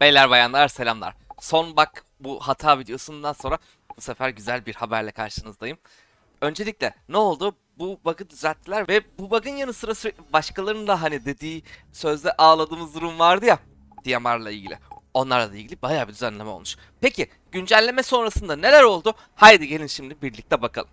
Beyler bayanlar selamlar. Son bak bu hata videosundan sonra bu sefer güzel bir haberle karşınızdayım. Öncelikle ne oldu? Bu bug'ı düzelttiler ve bu bug'ın yanı sıra başkalarının da hani dediği sözde ağladığımız durum vardı ya DMR'la ilgili. Onlarla da ilgili bayağı bir düzenleme olmuş. Peki güncelleme sonrasında neler oldu? Haydi gelin şimdi birlikte bakalım.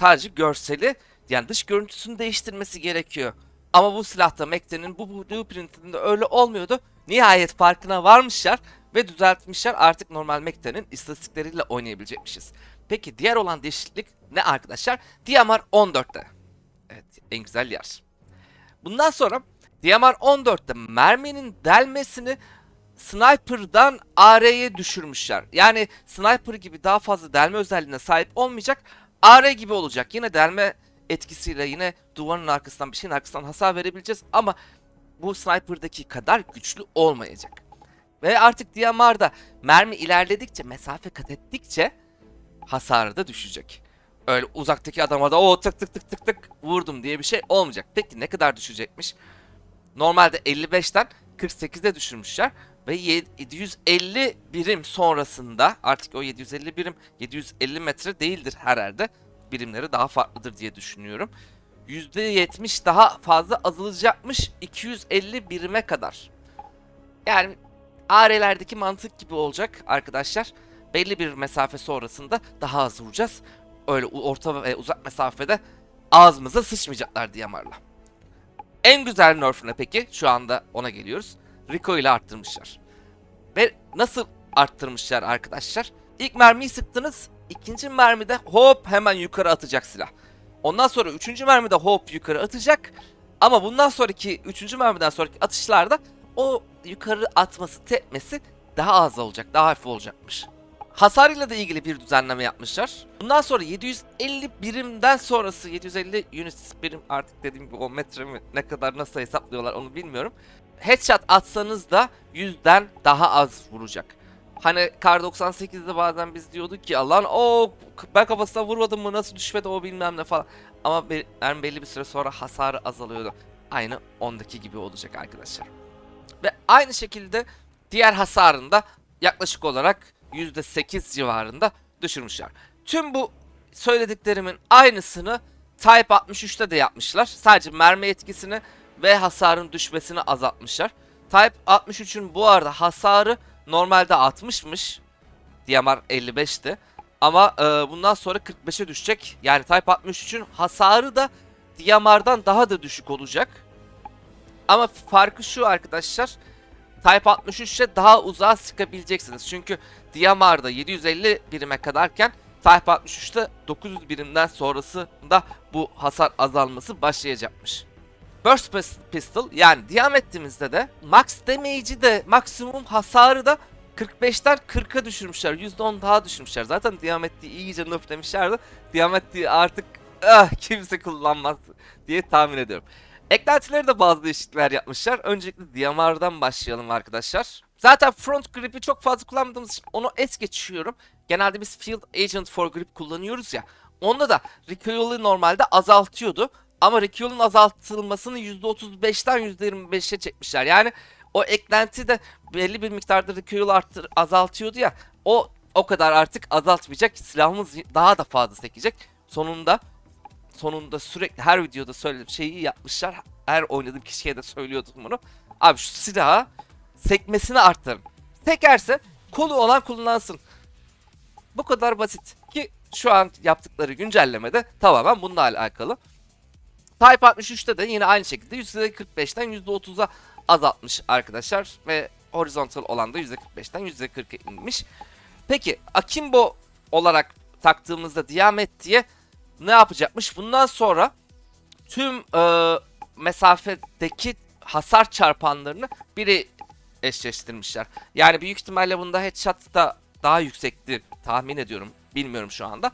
Sadece görseli yani dış görüntüsünü değiştirmesi gerekiyor. Ama bu silahta Mekte'nin bu blueprintinde öyle olmuyordu. Nihayet farkına varmışlar ve düzeltmişler. Artık normal Mekte'nin istatistikleriyle oynayabilecekmişiz. Peki diğer olan değişiklik ne arkadaşlar? DMR 14'te. Evet en güzel yer. Bundan sonra DMR 14'te merminin delmesini Sniper'dan AR'ye düşürmüşler. Yani Sniper gibi daha fazla delme özelliğine sahip olmayacak. AR gibi olacak. Yine delme etkisiyle yine duvarın arkasından bir şeyin arkasından hasar verebileceğiz ama bu Sniper'daki kadar güçlü olmayacak. Ve artık DMR'da mermi ilerledikçe, mesafe kat ettikçe hasarı da düşecek. Öyle uzaktaki adama da o tık tık tık tık tık vurdum diye bir şey olmayacak. Peki ne kadar düşecekmiş? Normalde 55'ten 48'e düşürmüşler ve 750 birim sonrasında artık o 750 birim 750 metre değildir her yerde. Birimleri daha farklıdır diye düşünüyorum. %70 daha fazla azalacakmış 250 birime kadar. Yani AR'lerdeki mantık gibi olacak arkadaşlar. Belli bir mesafe sonrasında daha az vuracağız. Öyle orta ve uzak mesafede ağzımıza sıçmayacaklar DMR'la. En güzel nerf ne peki? Şu anda ona geliyoruz. Rico ile arttırmışlar. Ve nasıl arttırmışlar arkadaşlar? İlk mermiyi sıktınız. ikinci mermide hop hemen yukarı atacak silah. Ondan sonra üçüncü mermide hop yukarı atacak. Ama bundan sonraki üçüncü mermiden sonraki atışlarda o yukarı atması tepmesi daha az olacak. Daha hafif olacakmış. Hasarıyla da ilgili bir düzenleme yapmışlar. Bundan sonra 750 birimden sonrası 750 unit birim artık dediğim gibi o metre mi ne kadar nasıl hesaplıyorlar onu bilmiyorum. Headshot atsanız da 100'den daha az vuracak. Hani Kar 98'de bazen biz diyorduk ki lan o ben kafasına vurmadım mı nasıl düşmedi o bilmem ne falan. Ama be, yani belli bir süre sonra hasarı azalıyordu. Aynı ondaki gibi olacak arkadaşlar. Ve aynı şekilde diğer hasarında yaklaşık olarak %8 civarında düşürmüşler. Tüm bu söylediklerimin aynısını Type 63'te de yapmışlar. Sadece mermi etkisini ve hasarın düşmesini azaltmışlar. Type 63'ün bu arada hasarı normalde 60'mış. DMR 55'ti. Ama e, bundan sonra 45'e düşecek. Yani Type 63'ün hasarı da DMR'dan daha da düşük olacak. Ama farkı şu arkadaşlar. Type 63'e daha uzağa sıkabileceksiniz. Çünkü DMR'da 750 birime kadarken Type 63'te 900 birimden sonrasında bu hasar azalması başlayacakmış. Burst Pistol yani Diamet'imizde de max damage'i de maksimum hasarı da 45'ten 40'a düşürmüşler. %10 daha düşürmüşler. Zaten Diamet'i iyice nerflemişlerdi. Diamet'i artık ah, kimse kullanmaz diye tahmin ediyorum. Eklentileri de bazı değişiklikler yapmışlar. Öncelikle DMR'dan başlayalım arkadaşlar. Zaten front grip'i çok fazla kullanmadığımız için onu es geçiyorum. Genelde biz Field Agent for Grip kullanıyoruz ya. Onda da recoil'ı normalde azaltıyordu. Ama recoil'ın azaltılmasını %35'ten %25'e çekmişler. Yani o eklenti de belli bir miktarda recoil arttır, azaltıyordu ya. O o kadar artık azaltmayacak. Silahımız daha da fazla sekecek. Sonunda sonunda sürekli her videoda söylediğim şeyi yapmışlar. Her oynadığım kişiye de söylüyordum bunu. Abi şu silahı sekmesini arttırın. Sekerse kolu olan kullansın. Bu kadar basit. Ki şu an yaptıkları güncellemede tamamen bununla alakalı. Type 63'te de yine aynı şekilde %45'ten %30'a azaltmış arkadaşlar ve horizontal olan da %45'ten %40'a inmiş. Peki akimbo olarak taktığımızda diyamet diye ne yapacakmış? Bundan sonra tüm e, mesafedeki hasar çarpanlarını biri eşleştirmişler. Yani büyük ihtimalle bunda headshot da daha yüksekti tahmin ediyorum. Bilmiyorum şu anda.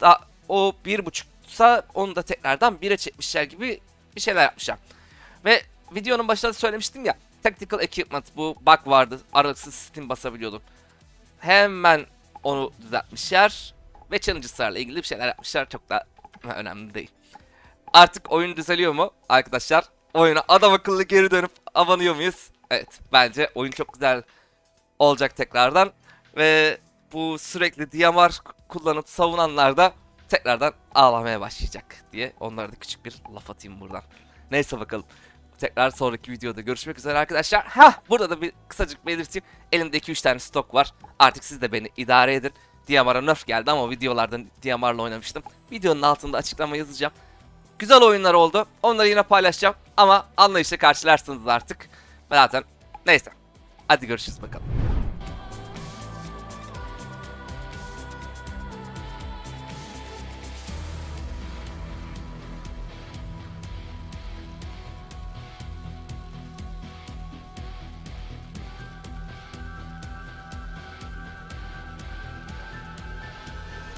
Da, o 1.5 tutsa onu da tekrardan 1'e çekmişler gibi bir şeyler yapmışlar. Ve videonun başında söylemiştim ya Tactical Equipment bu bug vardı aralıksız Steam basabiliyordu. Hemen onu düzeltmişler ve Challengers'larla ilgili bir şeyler yapmışlar çok da önemli değil. Artık oyun düzeliyor mu arkadaşlar? Oyuna adam akıllı geri dönüp abanıyor muyuz? Evet bence oyun çok güzel olacak tekrardan. Ve bu sürekli DMR kullanıp savunanlar da tekrardan ağlamaya başlayacak diye onlara da küçük bir laf atayım buradan. Neyse bakalım. Tekrar sonraki videoda görüşmek üzere arkadaşlar. Ha burada da bir kısacık belirteyim. Elimde 2-3 tane stok var. Artık siz de beni idare edin. DMR'a nerf geldi ama videolarda DMR'la oynamıştım. Videonun altında açıklama yazacağım. Güzel oyunlar oldu. Onları yine paylaşacağım. Ama anlayışla karşılarsınız artık. Zaten neyse. Hadi görüşürüz bakalım.